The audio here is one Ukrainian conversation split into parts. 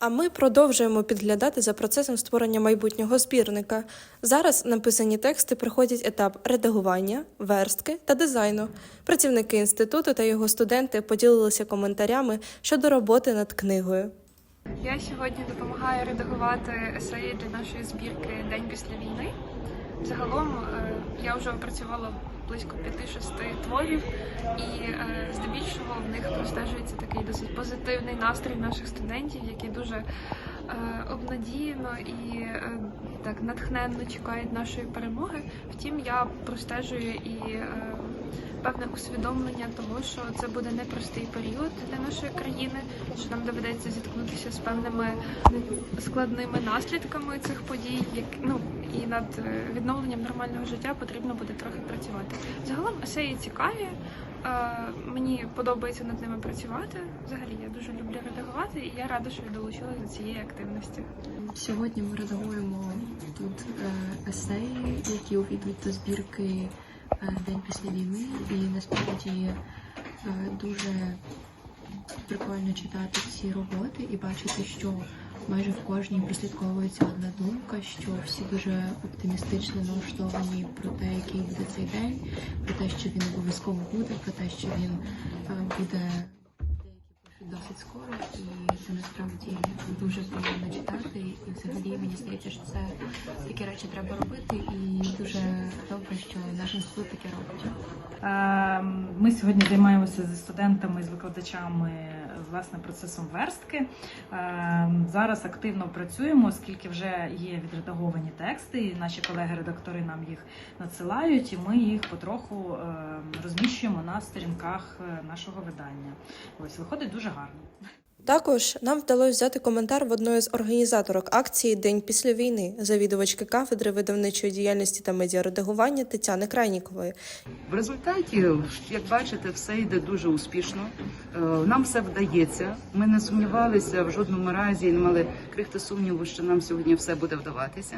А ми продовжуємо підглядати за процесом створення майбутнього збірника. Зараз написані тексти проходять етап редагування, верстки та дизайну. Працівники інституту та його студенти поділилися коментарями щодо роботи над книгою. Я сьогодні допомагаю редагувати есеї для нашої збірки День після війни. Загалом е, я вже опрацювала близько 5-6 творів, і е, здебільшого в них простежується такий досить позитивний настрій наших студентів, які дуже е, обнадіяно і е, так натхненно чекають нашої перемоги. Втім, я простежую і певне усвідомлення того, що це буде непростий період для нашої країни, що нам доведеться зіткнутися з певними складними наслідками цих подій, як ну і над відновленням нормального життя потрібно буде трохи працювати. Загалом есеї цікаві. е, Мені подобається над ними працювати. Взагалі я дуже люблю редагувати, і я рада, що я долучилася до цієї активності. Сьогодні ми редагуємо тут е, есеї, які увійдуть до збірки е, День після війни. І насправді дуже прикольно читати ці роботи і бачити, що майже в кожній прослідковується одна думка, що всі дуже оптимістично налаштовані про те, який буде цей день, про те, що він обов'язково буде, про те, що він е, буде деякі досить скоро, і це насправді дуже приємно читати. Мені здається, що це такі речі треба робити, і дуже добре, що наш інститут таке робить. Е, Ми сьогодні займаємося зі студентами, з викладачами власне процесом верстки. Е, Зараз активно працюємо, оскільки вже є відредаговані тексти, і наші колеги-редактори нам їх надсилають, і ми їх потроху е, розміщуємо на сторінках нашого видання. Ось виходить дуже гарно. Також нам вдалося взяти коментар в одної з організаторок акції День після війни, завідувачки кафедри видавничої діяльності та медіаредагування Тетяни Крайнікової, В результаті, як бачите, все йде дуже успішно. Е, Нам все вдається. Ми не сумнівалися в жодному разі і не мали крихти сумніву, що нам сьогодні все буде вдаватися.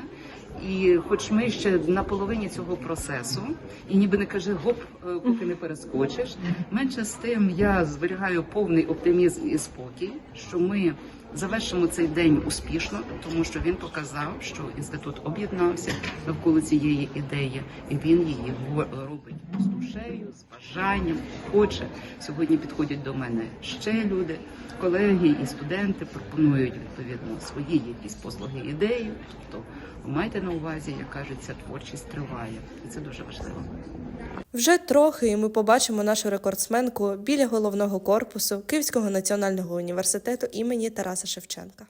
І хоч ми ще на половині цього процесу, і ніби не кажи гоп, е, поки не перескочиш. Менше з тим я зберігаю повний оптимізм і спокій, що ми завершимо цей день успішно, тому що він показав, що інститут об'єднався навколо цієї ідеї, і він її робить душею, з бажанням, хоче. Сьогодні підходять до мене ще люди, колеги і студенти пропонують відповідно свої якісь послуги, ідеї. Тобто майте на увазі, як кажеться, творчість триває, і це дуже важливо. Вже трохи і ми побачимо нашу рекордсменку біля головного корпусу Київського національного університету імені Тараса Шевченка.